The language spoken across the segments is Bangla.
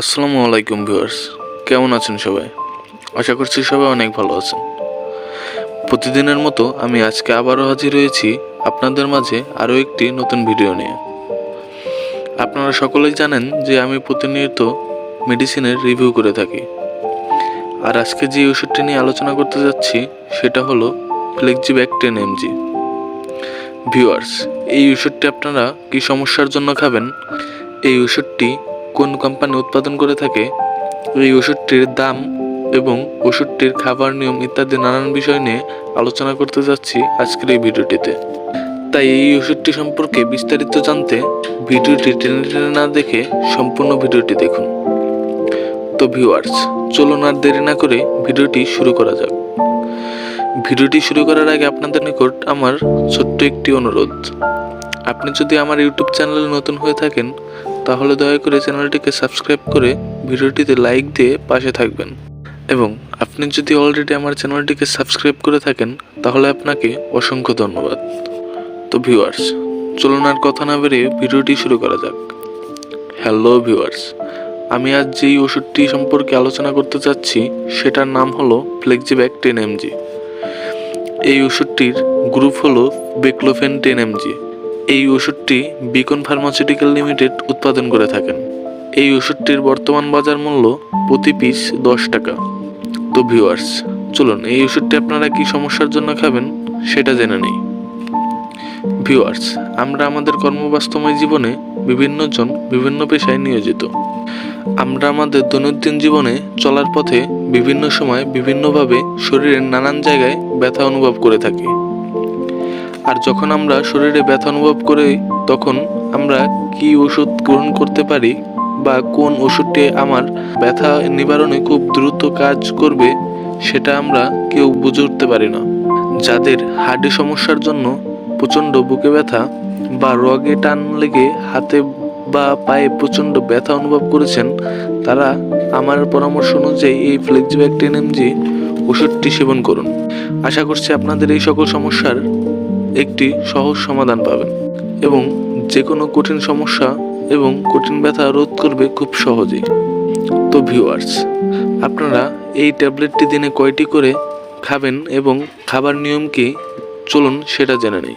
আসসালামু আলাইকুম ভিউয়ার্স। কেমন আছেন সবাই? আশা করছি সবাই অনেক ভালো আছেন। প্রতিদিনের মতো আমি আজকে আবারও হাজির হয়েছি আপনাদের মাঝে আরও একটি নতুন ভিডিও নিয়ে। আপনারা সকলেই জানেন যে আমি প্রতিনিয়ত মেডিসিনের রিভিউ করে থাকি। আর আজকে যে ওষুধটি নিয়ে আলোচনা করতে যাচ্ছি, সেটা হলো ফ্লেক্সিব্যাক টেন এমজি ভিউয়ার্স, এই ওষুধটি আপনারা কি সমস্যার জন্য খাবেন? এই ওষুধটি কোন কোম্পানি উৎপাদন করে থাকে, এই ওষুধটির দাম এবং ওষুধটির খাবার নিয়ম ইত্যাদি নানান বিষয় নিয়ে আলোচনা করতে যাচ্ছি আজকের এই ভিডিওটিতে। তাই এই ওষুধটি সম্পর্কে বিস্তারিত জানতে ভিডিওটি টেনে টেনে না দেখে সম্পূর্ণ ভিডিওটি দেখুন। তো ভিউয়ার্স চলুন আর দেরি না করে ভিডিওটি শুরু করা যাক। ভিডিওটি শুরু করার আগে আপনাদের নিকট আমার ছোট্ট একটি অনুরোধ। আপনি যদি আমার ইউটিউব চ্যানেলে নতুন হয়ে থাকেন তাহলে দয়া করে চ্যানেলটিকে সাবস্ক্রাইব করে ভিডিওটিতে লাইক দিয়ে পাশে থাকবেন। এবং আপনি যদি অলরেডি আমার চ্যানেলটিকে সাবস্ক্রাইব করে থাকেন, তাহলে আপনাকে অসংখ্য ধন্যবাদ। তো ভিউয়ার্স চলুন আর কথা না বেরিয়ে ভিডিওটি শুরু করা যাক। হ্যালো ভিউয়ার্স আমি আজ যেই ওষুধটি সম্পর্কে আলোচনা করতে চাচ্ছি, সেটার নাম হলো ফ্লেক্সিব্যাক টেন এমজি এই ওষুধটির গ্রুপ হলো বেক্লোফেন টেন এমজি এই ওষুধটি বিকন ফার্মাসিউটিক্যাল লিমিটেড উৎপাদন করে থাকেন। এই ওষুধটির বর্তমান বাজার মূল্য প্রতি পিস দশ টাকা। তো ভিউয়ার্স, চলুন এই ওষুধটি আপনারা কি সমস্যার জন্য খাবেন সেটা জেনে নেই। ভিউয়ার্স, আমরা আমাদের কর্মবাস্তময় জীবনে বিভিন্নজন বিভিন্ন পেশায় নিয়োজিত। আমরা আমাদের দৈনন্দিন জীবনে চলার পথে বিভিন্ন সময় বিভিন্নভাবে শরীরের নানান জায়গায় ব্যথা অনুভব করে থাকি। আর যখন আমরা শরীরে ব্যথা অনুভব করি, তখন আমরা কি ওষুধ গ্রহণ করতে পারি বা কোন ওষুধটি আমার ব্যথা নিবারণে খুব দ্রুত কাজ করবে, সেটা আমরা কেউ বুঝে উঠতে পারি না। যাদের হার্টে সমস্যার জন্য প্রচণ্ড বুকে ব্যথা বা রগে টান লেগে হাতে বা পায়ে প্রচণ্ড ব্যথা অনুভব করেছেন, তারা আমার পরামর্শ অনুযায়ী এই ফ্লেক্সিব্যাক টেন এমজি ওষুধটি সেবন করুন। আশা করছি আপনাদের এই সকল সমস্যার একটি সহজ সমাধান পাবেন এবং যে কোনো কঠিন সমস্যা এবং কঠিন ব্যথা রোধ করবে খুব সহজেই। তো ভিউয়ার্স আপনারা এই ট্যাবলেটটি দিনে কয়টি করে খাবেন এবং খাবার নিয়ম কি? চলুন সেটা জেনে নেই।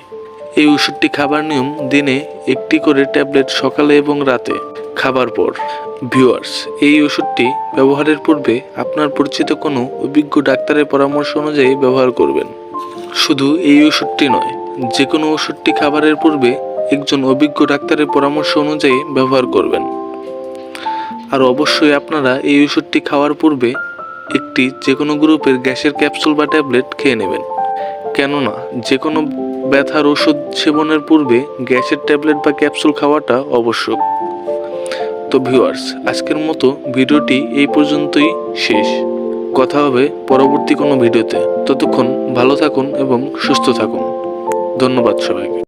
এই ওষুধটি খাবার নিয়ম দিনে একটি করে ট্যাবলেট সকালে এবং রাতে খাবার পর। ভিউয়ার্স এই ওষুধটি ব্যবহারের পূর্বে আপনার পরিচিত কোনো অভিজ্ঞ ডাক্তারের পরামর্শ অনুযায়ী ব্যবহার করবেন। শুধু এই ওষুধটি নয় যে কোনো ওষুধটি খাবারের পূর্বে একজন অভিজ্ঞ ডাক্তারের পরামর্শ অনুযায়ী ব্যবহার করবেন। আর অবশ্যই আপনারা এই ওষুধটি খাওয়ার পূর্বে একটি যে কোনো গ্রুপের গ্যাসের ক্যাপসুল বা ট্যাবলেট খেয়ে নেবেন। কেননা যে কোনো ব্যথার ওষুধ সেবনের পূর্বে গ্যাসের ট্যাবলেট বা ক্যাপসুল খাওয়াটা আবশ্যক। তো ভিউয়ার্স, আজকের মতো ভিডিওটি এই পর্যন্তই শেষ। কথা হবে পরবর্তী কোনো ভিডিওতে। ততক্ষণ ভালো থাকুন এবং সুস্থ থাকুন। ধন্যবাদ সবাইকে।